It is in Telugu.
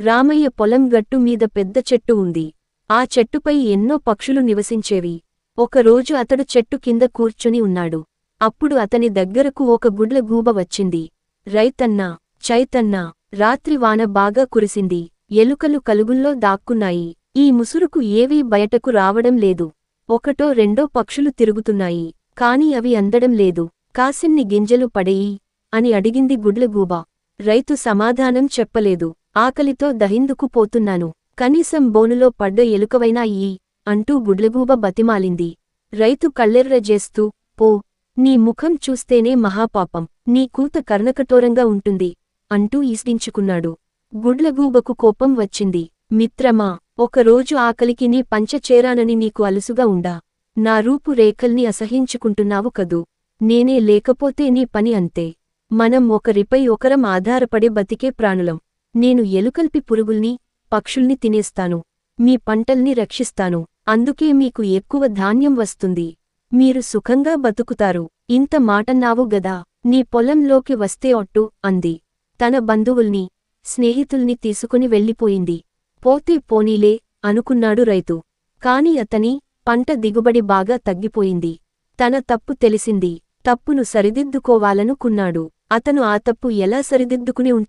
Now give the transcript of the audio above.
రామయ్య పొలం గట్టు మీద పెద్ద చెట్టు ఉంది. ఆ చెట్టుపై ఎన్నో పక్షులు నివసించేవి. ఒకరోజు అతడు చెట్టు కింద కూర్చుని ఉన్నాడు. అప్పుడు అతని దగ్గరకు ఒక గుడ్ల గూబ వచ్చింది. రైతన్నా చైతన్నా రాత్రి వాన బాగా కురిసింది. ఎలుకలు కలుగుల్లో దాక్కున్నాయి. ఈ ముసురుకు ఏవీ బయటకు రావడం లేదు. ఒకటో రెండో పక్షులు తిరుగుతున్నాయి. కాని అవి అందడం లేదు. కాసిన్ని గింజలు పడేయి అని అడిగింది గుడ్లగూబ రైతు సమాధానం చెప్పలేదు. ఆకలితో దహిందుకు పోతున్నాను. కనీసం బోనులో పడ్డ ఎలుకవైనా ఈ అంటూ గుడ్లగూబ బతిమాలింది. రైతు కళ్ళెర్రజేస్తూ పో నీ ముఖం చూస్తేనే మహాపాపం. నీ కూత కర్ణకఠోరంగా ఉంటుంది అంటూ ఈస్డించుకున్నాడు గుడ్లగూబకు కోపం వచ్చింది. మిత్రమా ఒకరోజు ఆకలికి నీ పంచచేరానని నీకు అలుసుగా ఉండా. నా రూపు రేఖల్ని అసహించుకుంటున్నావు కదూ. నేనే లేకపోతే నీ పని అంతే. మనం ఒకరిపై ఒకరం ఆధారపడి బతికే ప్రాణులం. నేను ఎలుకల్పి పురుగుల్ని పక్షుల్ని తినేస్తాను. మీ పంటల్ని రక్షిస్తాను. అందుకే మీకు ఎక్కువ ధాన్యం వస్తుంది. మీరు సుఖంగా బతుకుతారు. ఇంత మాటన్నావు గదా. నీ పొలంలోకి వస్తే ఒట్టు అంది. తన బంధువుల్ని స్నేహితుల్ని తీసుకుని వెళ్ళిపోయింది. పోతే పోనీలే అనుకున్నాడు రైతు. కాని అతని పంట దిగుబడి బాగా తగ్గిపోయింది. తన తప్పు తెలిసింది. తప్పును సరిదిద్దుకోవాలనుకున్నాడు. అతను ఆ తప్పు ఎలా సరిదిద్దుకుని ఉంటాడు?